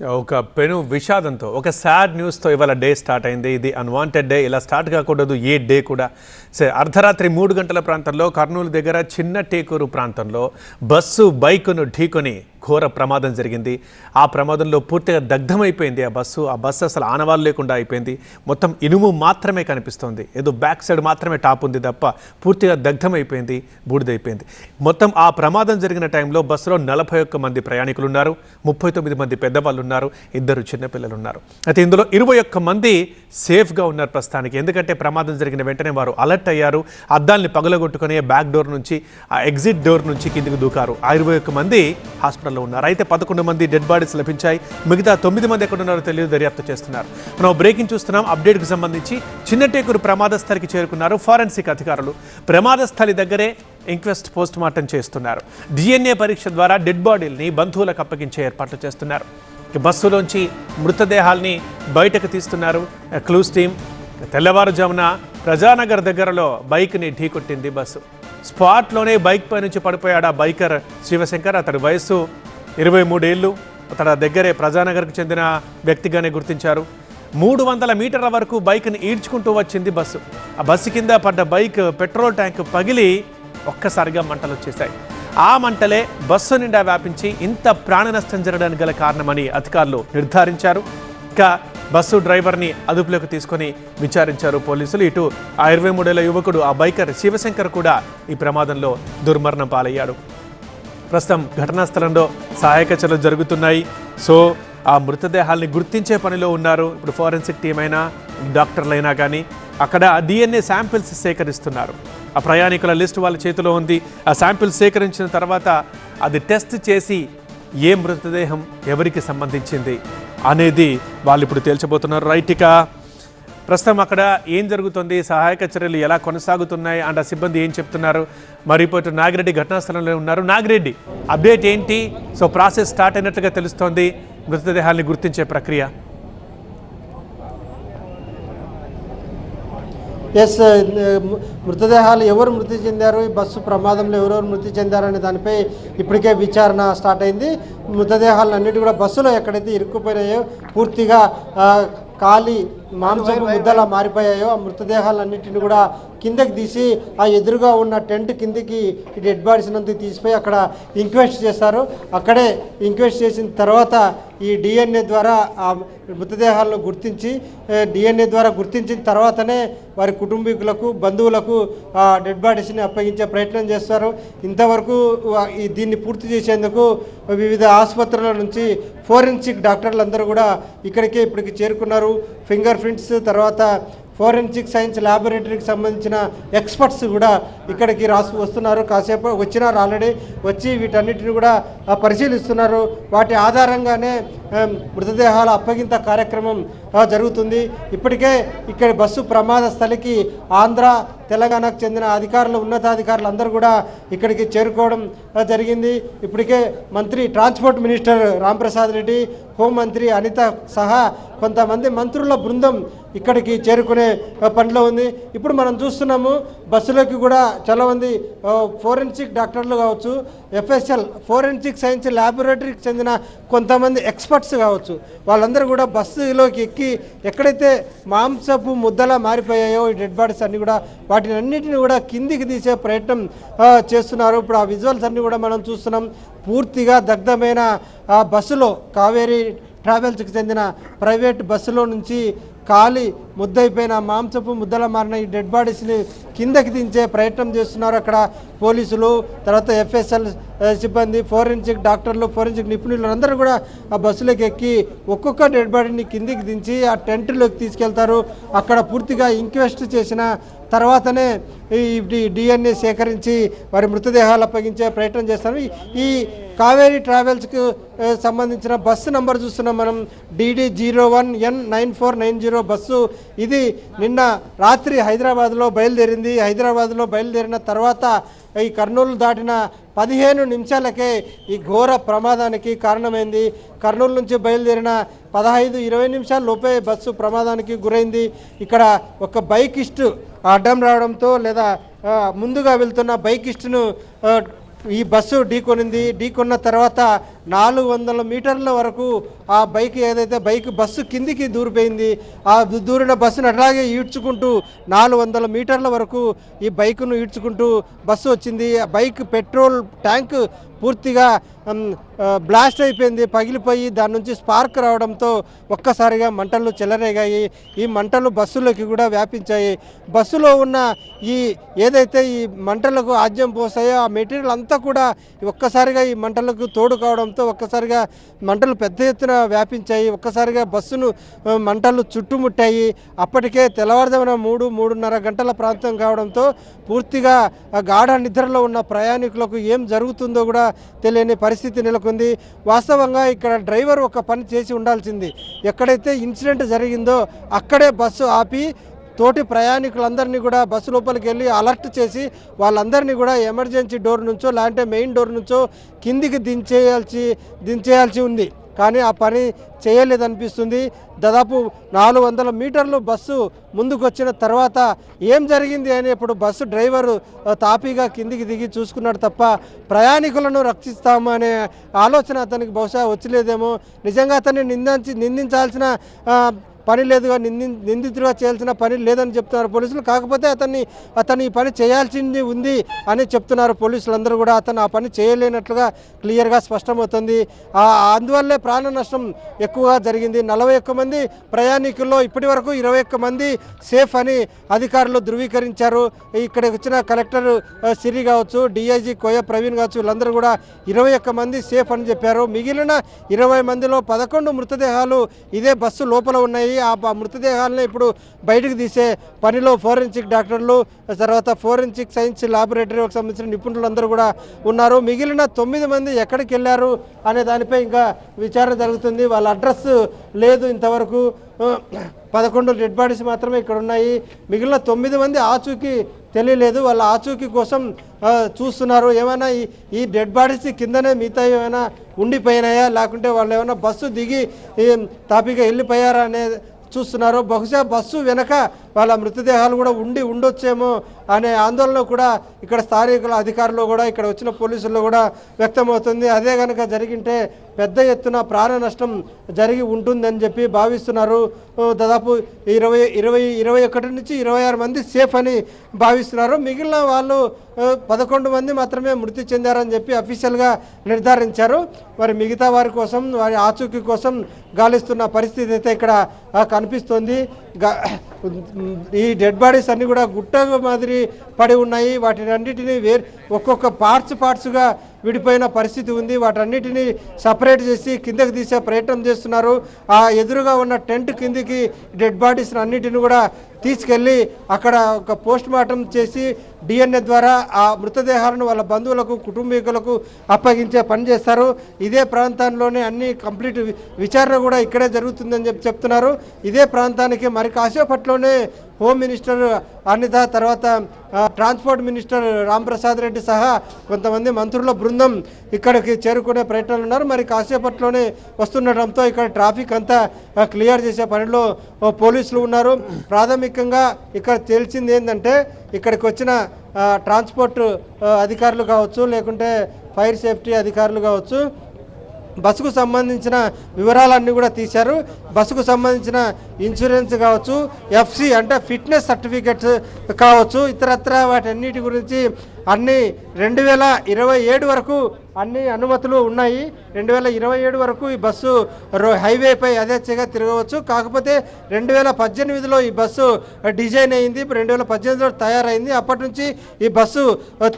ఒక పెను విషాదంతో ఒక సాడ్ న్యూస్తో ఇవాళ డే స్టార్ట్ అయింది. ఇది అన్వాంటెడ్ డే ఇలా స్టార్ట్ కాకూడదు ఏ డే కూడా. సరే అర్ధరాత్రి మూడు గంటల ప్రాంతంలో కర్నూలు దగ్గర చిన్న టేకూరు ప్రాంతంలో బస్సు బైకును ఢీకొని ఘోర ప్రమాదం జరిగింది. ఆ ప్రమాదంలో పూర్తిగా దగ్ధమైపోయింది ఆ బస్సు. ఆ బస్సు అసలు ఆనవాళ్ళు లేకుండా అయిపోయింది. మొత్తం ఇనుము మాత్రమే కనిపిస్తోంది. ఏదో బ్యాక్ సైడ్ మాత్రమే టాప్ ఉంది తప్ప పూర్తిగా దగ్ధమైపోయింది బూడిదైపోయింది. మొత్తం ఆ ప్రమాదం జరిగిన టైంలో బస్సులో నలభై ఒక్క మంది ప్రయాణికులు ఉన్నారు ముప్పై తొమ్మిది మంది పెద్దవాళ్ళు ఉన్నారు ఇద్దరు చిన్నపిల్లలు ఉన్నారు అయితే ఇందులో ఇరవై ఒక్క మంది సేఫ్గా ఉన్నారు ప్రస్తుతానికి. ఎందుకంటే ప్రమాదం జరిగిన వెంటనే వారు అలర్ట్ అయ్యారు. అద్దాల్ని పగలగొట్టుకునే బ్యాక్ డోర్ నుంచి ఆ ఎగ్జిట్ డోర్ నుంచి కిందికి దూకారు. ఆ ఇరవై ఒక్క మంది హాస్పిటల్లో ఉన్నారు. అయితే పదకొండు మంది డెడ్ బాడీస్ లభించాయి. మిగతా తొమ్మిది మంది ఎక్కడున్నారో తెలియదు దర్యాప్తు చేస్తున్నారు. మనం బ్రేకింగ్ చూస్తున్నాం. అప్డేట్కి సంబంధించి చిన్నటేకూరు ప్రమాద స్థలికి చేరుకున్నారు ఫారెన్సిక్ అధికారులు. ప్రమాద స్థలి దగ్గరే ఇంక్వెస్ట్ పోస్ట్ మార్టం చేస్తున్నారు. డిఎన్ఏ పరీక్ష ద్వారా డెడ్ బాడీల్ని బంధువులకు అప్పగించే ఏర్పాట్లు చేస్తున్నారు. బస్సులోంచి మృతదేహాల్ని బయటకు తీస్తున్నారు. క్లూస్ టీం తెల్లవారుజామున ప్రజానగర్ దగ్గరలో బైక్ని ఢీకొట్టింది బస్సు. స్పాట్లోనే బైక్ పై నుంచి పడిపోయాడు ఆ బైకర్ శివశంకర్. అతడి వయస్సు ఇరవై మూడేళ్ళు. అతడి దగ్గరే ప్రజానగర్కు చెందిన వ్యక్తిగానే గుర్తించారు. మూడు వందల మీటర్ల వరకు బైక్ని ఈడ్చుకుంటూ వచ్చింది బస్సు. ఆ బస్సు కింద పడ్డ బైక్ పెట్రోల్ ట్యాంక్ పగిలి ఒక్కసారిగా మంటలు వచ్చేసాయి ఆ మంటలే బస్సు నిండా వ్యాపించి ఇంత ప్రాణ నష్టం జరగడానికి గల కారణమని అధికారులు నిర్ధారించారు. ఇంకా బస్సు డ్రైవర్ని అదుపులోకి తీసుకొని విచారించారు పోలీసులు. ఇటు ఆ ఇరవై మూడేళ్ళ యువకుడు ఆ బైకర్ శివశంకర్ కూడా ఈ ప్రమాదంలో దుర్మరణం పాలయ్యాడు. ప్రస్తుతం ఘటనా స్థలంలో సహాయక చర్యలు జరుగుతున్నాయి. సో ఆ మృతదేహాల్ని గుర్తించే పనిలో ఉన్నారు. ఇప్పుడు ఫోరెన్సిక్ టీం అయినా డాక్టర్లైనా కానీ అక్కడ డిఎన్ఏ శాంపిల్స్ సేకరిస్తున్నారు. ఆ ప్రయాణికుల లిస్ట్ వాళ్ళ చేతిలో ఉంది. ఆ శాంపిల్స్ సేకరించిన తర్వాత అది టెస్ట్ చేసి ఏ మృతదేహం ఎవరికి సంబంధించింది? అనేది వాళ్ళు ఇప్పుడు తేల్చబోతున్నారు. రైట్ ఇక ప్రస్తుతం అక్కడ ఏం జరుగుతుంది? సహాయక చర్యలు ఎలా కొనసాగుతున్నాయి? అండ్ ఆ సిబ్బంది ఏం చెప్తున్నారు? మరి ఇప్పుడు నాగిరెడ్డి ఘటనాస్థలంలో ఉన్నారు. నాగిరెడ్డి అప్డేట్ ఏంటి? సో ప్రాసెస్ స్టార్ట్ అయినట్టుగా తెలుస్తోంది. మృతదేహాల్ని గుర్తించే ప్రక్రియ. ఎస్ మృతదేహాలు ఎవరు మృతి చెందారు? ఈ బస్సు ప్రమాదంలో ఎవరెవరు మృతి చెందారు అనే దానిపై ఇప్పటికే విచారణ స్టార్ట్ అయింది. మృతదేహాలు అన్నిటి కూడా బస్సులో ఎక్కడైతే ఇరుక్కుపోయినాయో పూర్తిగా ఖాళీ మాంసం మాంసపు ముద్దలా మారిపోయాయో ఆ మృతదేహాలన్నింటిని కూడా కిందకి తీసి ఆ ఎదురుగా ఉన్న టెంట్ కిందికి ఈ డెడ్ బాడీస్ అంతా తీసిపోయి అక్కడ ఇంక్వెస్ట్ చేస్తారు అక్కడే ఇంక్వెస్ట్ చేసిన తర్వాత ఈ డిఎన్ఏ ద్వారా ఆ మృతదేహాలను గుర్తించి డిఎన్ఏ ద్వారా గుర్తించిన తర్వాతనే వారి కుటుంబీకులకు బంధువులకు ఆ డెడ్ బాడీస్ని అప్పగించే ప్రయత్నం చేస్తారు. ఇంతవరకు ఈ దీన్ని పూర్తి చేసేందుకు వివిధ ఆసుపత్రుల నుంచి ఫోరెన్సిక్ డాక్టర్లందరూ కూడా ఇక్కడికే ఇప్పటికి చేరుకున్నారు. ఫింగర్ ప్రింట్స్ తర్వాత ఫోరెన్సిక్ సైన్స్ ల్యాబొరేటరీకి సంబంధించిన ఎక్స్పర్ట్స్ కూడా ఇక్కడికి రాసు వస్తున్నారు. కాసేపు వచ్చినారు ఆల్రెడీ. వచ్చి వీటన్నిటిని కూడా పరిశీలిస్తున్నారు. వాటి ఆధారంగానే మృతదేహాల అప్పగింత కార్యక్రమం జరుగుతుంది. ఇప్పటికే ఇక్కడ బస్సు ప్రమాద స్థలికి ఆంధ్ర తెలంగాణకు చెందిన అధికారులు ఉన్నతాధికారులు అందరూ కూడా ఇక్కడికి చేరుకోవడం జరిగింది. ఇప్పటికే మంత్రి ట్రాన్స్పోర్ట్ మినిస్టర్ రాంప్రసాద్ రెడ్డి హోంమంత్రి అనిత సహా కొంతమంది మంత్రుల బృందం ఇక్కడికి చేరుకునే పనిలో ఉంది. ఇప్పుడు మనం చూస్తున్నాము బస్సులోకి కూడా చాలామంది ఫోరెన్సిక్ డాక్టర్లు కావచ్చు ఎఫ్ఎస్ఎల్ ఫోరెన్సిక్ సైన్స్ ల్యాబొరేటరీకి చెందిన కొంతమంది ఎక్స్పర్ట్స్ కావచ్చు. వాళ్ళందరూ కూడా బస్సులోకి ఎక్కి ఎక్కడైతే మాంసపు ముద్దలా మారిపోయాయో ఈ డెడ్ బాడీస్ అన్నీ కూడా వాటిని అన్నిటిని కూడా కిందికి తీసే ప్రయత్నం చేస్తున్నారు. ఇప్పుడు ఆ విజువల్స్ అన్ని కూడా మనం చూస్తున్నాం. పూర్తిగా దగ్ధమైన ఆ బస్సులో కావేరీ ట్రావెల్స్కి చెందిన ప్రైవేట్ బస్సులో నుంచి కాలి ముద్దైపోయిన మాంసపు ముద్దల మారిన ఈ డెడ్ బాడీస్ని కిందకి దించే ప్రయత్నం చేస్తున్నారు అక్కడ పోలీసులు తర్వాత ఎఫ్ఎస్ఎల్ సిబ్బంది ఫోరెన్సిక్ డాక్టర్లు ఫోరెన్సిక్ నిపుణులు అందరూ కూడా ఆ బస్సులోకి ఎక్కి ఒక్కొక్క డెడ్ బాడీని కిందికి దించి ఆ టెంట్లోకి తీసుకెళ్తారు. అక్కడ పూర్తిగా ఇంక్వెస్ట్ చేసిన తర్వాతనే ఈ డిఎన్ఏ సేకరించి వారి మృతదేహాలు అప్పగించే ప్రయత్నం చేస్తారు. ఈ- కావేరీ ట్రావెల్స్కు సంబంధించిన బస్సు నంబర్ చూస్తున్నాం మనం. DD zero one N nine four nine zero bus. ఇది నిన్న రాత్రి హైదరాబాద్లో బయలుదేరింది. హైదరాబాద్లో బయలుదేరిన తర్వాత ఈ కర్నూలు దాటిన పదిహేను నిమిషాలకే ఈ ఘోర ప్రమాదానికి కారణమైంది. కర్నూలు నుంచి బయలుదేరిన పదహైదు ఇరవై నిమిషాల లోపే బస్సు ప్రమాదానికి గురైంది. ఇక్కడ ఒక బైకిస్ట్ అడ్డం రావడంతో లేదా ముందుగా వెళ్తున్న బైకిస్ట్ను ఈ బస్సు ఢీకొనింది. ఢీకొన్న తర్వాత నాలుగు వందల మీటర్ల వరకు ఆ బైక్ ఏదైతే బైక్ బస్సు కిందికి దూరిపోయింది ఆ దూరిన బస్సును అట్లాగే ఈడ్చుకుంటూ నాలుగు వందల మీటర్ల వరకు ఈ బైక్ను ఈడ్చుకుంటూ బస్సు వచ్చింది. ఆ బైక్ పెట్రోల్ ట్యాంక్ పూర్తిగా బ్లాస్ట్ అయిపోయింది పగిలిపోయి దాని నుంచి స్పార్క్ రావడంతో ఒక్కసారిగా మంటలు చెలరేగాయి. ఈ మంటలు బస్సులోకి కూడా వ్యాపించాయి. బస్సులో ఉన్న ఈ ఏదైతే ఈ మంటలకు ఆజ్యం పోసాయో ఆ మెటీరియల్ అంతా కూడా ఒక్కసారిగా ఈ మంటలకు తోడు కావడంతో ఒక్కసారిగా మంటలు పెద్ద ఎత్తున వ్యాపించాయి. ఒక్కసారిగా బస్సును మంటలు చుట్టుముట్టాయి. అప్పటికే తెల్లవారుజామున మూడు మూడున్నర గంటల ప్రాంతం కావడంతో పూర్తిగా గాఢ నిద్రలో ఉన్న ప్రయాణికులకు ఏం జరుగుతుందో కూడా తెలియని పరిస్థితి నెలకొంది. వాస్తవంగా ఇక్కడ డ్రైవర్ ఒక పని చేసి ఉండాల్సింది. ఎక్కడైతే ఇన్సిడెంట్ జరిగిందో అక్కడే బస్సు ఆపి తోటి ప్రయాణికులందరినీ కూడా బస్సు లోపలికి వెళ్ళి అలర్ట్ చేసి వాళ్ళందరినీ కూడా ఎమర్జెన్సీ డోర్ నుంచో లేదంటే మెయిన్ డోర్ నుంచో కిందికి దించేయాల్సి దించేయాల్సి ఉంది. కానీ ఆ పని చేయలేదనిపిస్తుంది. దాదాపు నాలుగు వందల మీటర్లు బస్సు ముందుకు వచ్చిన తర్వాత ఏం జరిగింది అని ఇప్పుడు బస్సు డ్రైవరు తాపీగా కిందికి దిగి చూసుకున్నాడు తప్ప ప్రయాణికులను రక్షిస్తాము అనే ఆలోచన అతనికి బహుశా వచ్చలేదేమో. నిజంగా అతన్ని నిందించి నిందించాల్సిన పని లేదుగా నింది నిందితుడిగా చేయాల్సిన పని లేదని చెప్తున్నారు పోలీసులు. కాకపోతే అతన్ని అతను ఈ పని చేయాల్సింది ఉంది అని చెప్తున్నారు పోలీసులందరూ కూడా అతను ఆ పని చేయలేనట్లుగా క్లియర్గా స్పష్టమవుతుంది. అందువల్లే ప్రాణ నష్టం ఎక్కువగా జరిగింది. నలభై ఒక్క మంది ప్రయాణికుల్లో ఇప్పటి వరకు ఇరవై ఒక్క మంది సేఫ్ అని అధికారులు ధృవీకరించారు. ఇక్కడికి వచ్చిన కలెక్టర్ సిరి కావచ్చు డిఐజీ కోయ ప్రవీణ్ కావచ్చు వీళ్ళందరూ కూడా ఇరవై ఒక్క మంది సేఫ్ అని చెప్పారు. మిగిలిన ఇరవై మందిలో పదకొండు మృతదేహాలు ఇదే బస్సు లోపల ఉన్నాయి. ఆ మృతదేహాలను ఇప్పుడు బయటకు తీసే పనిలో ఫోరెన్సిక్ డాక్టర్లు తర్వాత ఫోరెన్సిక్ సైన్స్ లాబొరేటరీకి సంబంధించిన నిపుణులందరూ కూడా ఉన్నారు. మిగిలిన తొమ్మిది మంది ఎక్కడికి వెళ్ళారు అనే దానిపై ఇంకా విచారణ జరుగుతుంది. వాళ్ళ అడ్రస్ లేదు ఇంతవరకు. పదకొండు డెడ్ బాడీస్ మాత్రమే ఇక్కడ ఉన్నాయి మిగిలిన తొమ్మిది మంది ఆచూకీ తెలియలేదు. వాళ్ళ ఆచూకీ కోసం చూస్తున్నారు. ఏమైనా ఈ ఈ డెడ్ బాడీస్ కిందనే మిగతా ఏమైనా ఉండిపోయినాయా? లేకుంటే వాళ్ళు ఏమైనా బస్సు దిగి తాపిగా వెళ్ళిపోయారా అనే చూస్తున్నారు. బహుశా బస్సు వెనక వాళ్ళ మృతదేహాలు కూడా ఉండి ఉండొచ్చేమో అనే ఆందోళన కూడా ఇక్కడ స్థానికుల అధికారులు కూడా ఇక్కడ వచ్చిన పోలీసుల్లో కూడా వ్యక్తమవుతుంది. అదే కనుక జరిగింటే పెద్ద ఎత్తున ప్రాణ నష్టం జరిగి ఉంటుందని చెప్పి భావిస్తున్నారు. దాదాపు ఇరవై ఇరవై ఇరవై ఒకటి నుంచి ఇరవై ఆరు మంది సేఫ్ అని భావిస్తున్నారు. మిగిలిన వాళ్ళు పదకొండు మంది మాత్రమే మృతి చెందారని చెప్పి అఫీషియల్గా నిర్ధారించారు. మరి మిగతా వారి కోసం వారి ఆచూకీ కోసం గాలిస్తున్న పరిస్థితి అయితే ఇక్కడ కనిపిస్తోంది. ఈ డెడ్ బాడీస్ అన్నీ కూడా గుట్ట మాదిరి పడి ఉన్నాయి. వాటిని అన్నిటినీ వేరు ఒక్కొక్క పార్ట్స్ పార్ట్స్గా విడిపోయిన పరిస్థితి ఉంది. వాటన్నిటిని సపరేట్ చేసి కిందకి తీసే ప్రయత్నం చేస్తున్నారు. ఆ ఎదురుగా ఉన్న టెంట్ కిందికి డెడ్ బాడీస్ అన్నిటిని కూడా తీసుకెళ్ళి అక్కడ ఒక పోస్ట్ మార్టం చేసి డిఎన్ఏ ద్వారా ఆ మృతదేహాలను వాళ్ళ బంధువులకు కుటుంబీకులకు అప్పగించే పని చేస్తారు. ఇదే ప్రాంతంలోనే అన్ని కంప్లీట్ విచారణ కూడా ఇక్కడే జరుగుతుందని చెప్పి చెప్తున్నారు. ఇదే ప్రాంతానికి మరి కాసేపట్లోనే హోమ్ మినిస్టర్ అనిత తర్వాత ట్రాన్స్పోర్ట్ మినిస్టర్ రాంప్రసాద్ రెడ్డి సహా కొంతమంది మంత్రుల బృందం ఇక్కడికి చేరుకునే ప్రయత్నాలు ఉన్నారు. మరి కాసేపట్లోనే వస్తుండటంతో ఇక్కడ ట్రాఫిక్ అంతా క్లియర్ చేసే పనిలో పోలీసులు ఉన్నారు. ప్రాథమిక ప్రాథమికంగా ఇక్కడ తెలిసింది ఏంటంటే ఇక్కడికి వచ్చిన ట్రాన్స్పోర్ట్ అధికారులు కావచ్చు లేకుంటే ఫైర్ సేఫ్టీ అధికారులు కావచ్చు బస్సుకు సంబంధించిన వివరాలన్నీ కూడా తీశారు. బస్సుకు సంబంధించిన ఇన్సూరెన్స్ కావచ్చు ఎఫ్సి అంటే ఫిట్నెస్ సర్టిఫికెట్స్ కావచ్చు ఇతరత్ర వాటన్నిటి గురించి అన్ని రెండు వేల ఇరవై ఏడు వరకు అన్ని అనుమతులు ఉన్నాయి. రెండు వేల ఇరవై ఏడు వరకు ఈ బస్సు రో హైవేపై యథేచ్ఛగా తిరగవచ్చు. కాకపోతే రెండు వేల పద్దెనిమిదిలో ఈ బస్సు డిజైన్ అయింది. రెండు వేల పద్దెనిమిదిలో తయారైంది. అప్పటి నుంచి ఈ బస్సు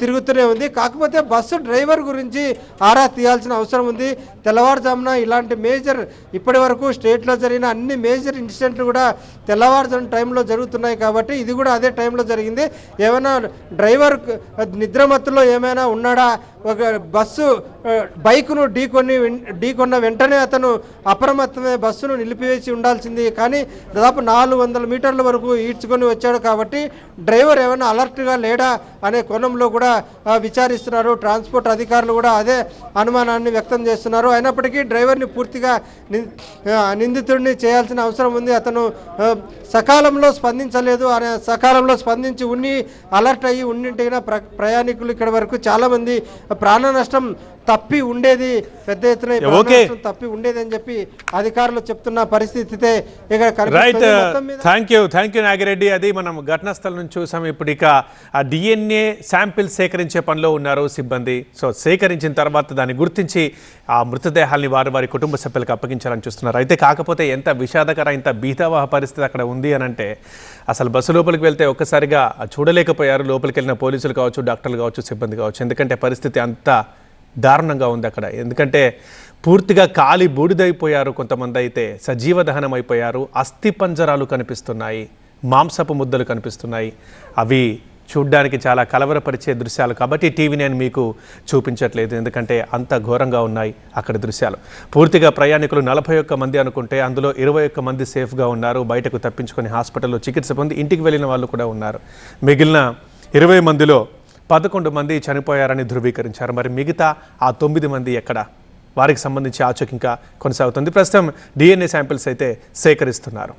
తిరుగుతూనే ఉంది. కాకపోతే బస్సు డ్రైవర్ గురించి ఆరా తీయాల్సిన అవసరం ఉంది. తెల్లవారుజామున ఇలాంటి మేజర్ ఇప్పటి వరకు స్టేట్లో జరిగిన అన్ని మేజర్ ఇన్సిడెంట్లు కూడా తెల్లవారుజామున టైంలో జరుగుతున్నాయి కాబట్టి ఇది కూడా అదే టైంలో జరిగింది. ఏమైనా డ్రైవర్ నిద్రమత్తులో ఏమైనా ఉన్నాడా? ఒక బస్సు బైక్ను బైకును ఢీకొని ఢీకొన్న వెంటనే అతను అప్రమత్తమే బస్సును నిలిపివేసి ఉండాల్సింది. కానీ దాదాపు నాలుగు వందల మీటర్ల వరకు ఈడ్చుకొని వచ్చాడు కాబట్టి డ్రైవర్ ఏమైనా అలర్ట్గా లేడా అనే కోణంలో కూడా విచారిస్తున్నారు. ట్రాన్స్పోర్ట్ అధికారులు కూడా అదే అనుమానాన్ని వ్యక్తం చేస్తున్నారు. అయినప్పటికీ డ్రైవర్ని పూర్తిగా ని- నిందితుడిని చేయాల్సిన అవసరం ఉంది. అతను సకాలంలో స్పందించలేదు. అనే సకాలంలో స్పందించి ఉన్ని అలర్ట్ అయ్యి ఉన్నింటిగా ప్ర ప్రయాణికులు ఇక్కడ వరకు చాలామంది ప్రాణ నష్టం తప్పి ఉండేది పెద్ద ఎత్తున తప్పి ఉండేది అని చెప్పి అధికారులు చెప్తున్న పరిస్థితి ఇక్కడ right thank you thank you Nagi Reddy. అది మనం ఘటనా స్థలం నుంచి చూసాం. ఇప్పుడు ఇక ఆ డిఎన్ఏ శాంపిల్ సేకరించే పనిలో ఉన్నారు సిబ్బంది. సో సేకరించిన తర్వాత దాన్ని గుర్తించి ఆ మృతదేహాల్ని వారి వారి కుటుంబ సభ్యులకు అప్పగించాలని చూస్తున్నారు. అయితే కాకపోతే ఎంత విషాదకర ఇంత భీతావహ పరిస్థితి అక్కడ ఉంది అని అంటే అసలు బస్సు లోపలికి వెళ్తే ఒక్కసారిగా చూడలేకపోయారు. లోపలికి వెళ్ళిన పోలీసులు కావచ్చు డాక్టర్లు కావచ్చు సిబ్బంది కావచ్చు. ఎందుకంటే పరిస్థితి అంత దారుణంగా ఉంది అక్కడ. ఎందుకంటే పూర్తిగా కాలి బూడిదైపోయారు కొంతమంది అయితే సజీవ దహనం అయిపోయారు అస్థి పంజరాలు కనిపిస్తున్నాయి మాంసపు ముద్దలు కనిపిస్తున్నాయి. అవి చూడ్డానికి చాలా కలవరపరిచే దృశ్యాలు కాబట్టి టీవీ నేను మీకు చూపించట్లేదు. ఎందుకంటే అంత ఘోరంగా ఉన్నాయి అక్కడ దృశ్యాలు. పూర్తిగా ప్రయాణికులు నలభై ఒక్క మంది అనుకుంటే అందులో ఇరవై ఒక్క మంది సేఫ్గా ఉన్నారు. బయటకు తప్పించుకొని హాస్పిటల్లో చికిత్స పొంది ఇంటికి వెళ్ళిన వాళ్ళు కూడా ఉన్నారు. మిగిలిన ఇరవై మందిలో పదకొండు మంది చనిపోయారని ధృవీకరించారు. మరి మిగతా ఆ తొమ్మిది మంది ఎక్కడ? వారికి సంబంధించి ఆచూకీ ఇంకా కొనసాగుతుంది. ప్రస్తుతం డిఎన్ఏ శాంపిల్స్ అయితే సేకరిస్తున్నారు.